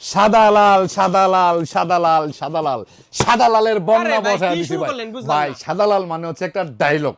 সাদা লাল সাদা লাল সাদা লাল সাদা লাল সাদা লালের বন্যা ভাই, বসায় দিছি ভাই ভাই সাদা লাল মানে হচ্ছে একটা ডায়লগ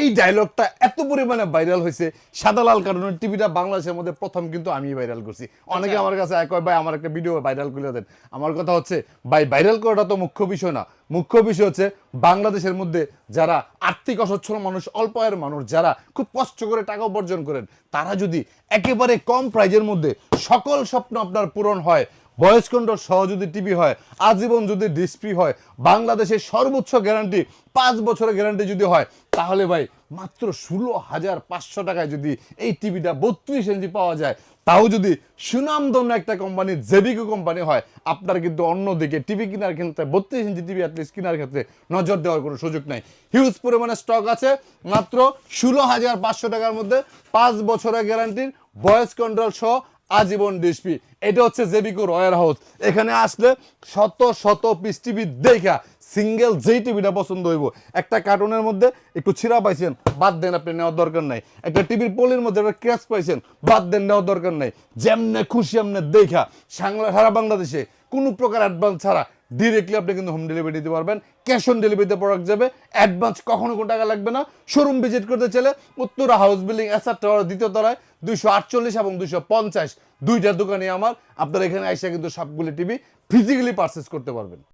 এই ডায়লগটা এত পরিমাণে ভাইরাল হয়েছে সাদা লাল কারণে টিভিটা বাংলাদেশের মধ্যে প্রথম কিন্তু আমি ভাইরাল করছি। অনেকে আচ্ছা। আমার কাছে এক ভাই আমার একটা ভিডিও ভাইরাল করে দেন। আমার কথা হচ্ছে ভাই ভাইরাল করাটা তো মুখ্য বিষয় না। মুখ্য বিষয় হচ্ছে বাংলাদেশের মধ্যে যারা আর্থিক অসচ্ছল মানুষ অল্প আয়ের মানুষ যারা খুব কষ্ট করে টাকা উপার্জন করেন তারা যদি একেবারে কম প্রাইজের মধ্যে সকল স্বপ্ন আপনার পূরণ হয় ভয়েস কন্ট্রোল সহ যদি টিভি হয় আজীবন যদি ডিসপ্লে হয় বাংলাদেশের সর্বোচ্চ গ্যারান্টি পাঁচ বছরের গ্যারান্টি যদি হয় তাহলে ভাই মাত্র ষোলো হাজার পাঁচশো টাকায় যদি এই টিভিটা বত্রিশ ইঞ্চি পাওয়া যায়, তাও যদি সুনামধন্য একটা কোম্পানি, জেবিকো কোম্পানি হয়, আপনার কিন্তু অন্যদিকে টিভি কেনার ক্ষেত্রে, বত্রিশ ইঞ্চি টিভি অ্যাটলিস্ট কেনার ক্ষেত্রে নজর দেওয়ার কোনো সুযোগ নাই। হিউজ পরিমাণে স্টক আছে, মাত্র ষোলো হাজার পাঁচশো টাকার মধ্যে পাঁচ বছরের গ্যারান্টির ভয়েস কন্ট্রোল সহ আজীবন ডিসপি এটা হচ্ছে জেবিকো রয়্যাল হাউস। এখানে আসলে শত শত পিস টিভি দেখা। সিঙ্গেল যেই টিভিটা পছন্দ হইব, একটা কার্টুনের মধ্যে একটু ছিঁড়া পাইছেন, বাদ দেন আপনি নেওয়ার দরকার নাই। একটা টিভির পলির মধ্যে একটা ক্র্যাশ পাইছেন, বাদ দেন নেওয়ার দরকার নাই। যেমনে খুশি এমনে দেখা, সাংলা সারা বাংলাদেশে কোনো প্রকার অ্যাডভান্স ছাড়া ডিরেক্টলি আপনি কিন্তু হোম ডেলিভারি দিতে পারবেন। ক্যাশ অন ডেলিভারিতে প্রোডাক্ট যাবে। অ্যাডভান্স কখনো কোনো টাকা লাগবে না। শোরুম ভিজিট করতে চাইলে Uttara house building SR tower দ্বিতীয় তলায় দুইশো আটচল্লিশ এবং দুইশো পঞ্চাশ, দুইটা দোকানে আমার। আপনারা এখানে এসে কিন্তু সবগুলি টিভি ফিজিক্যালি পারচেস করতে পারবেন।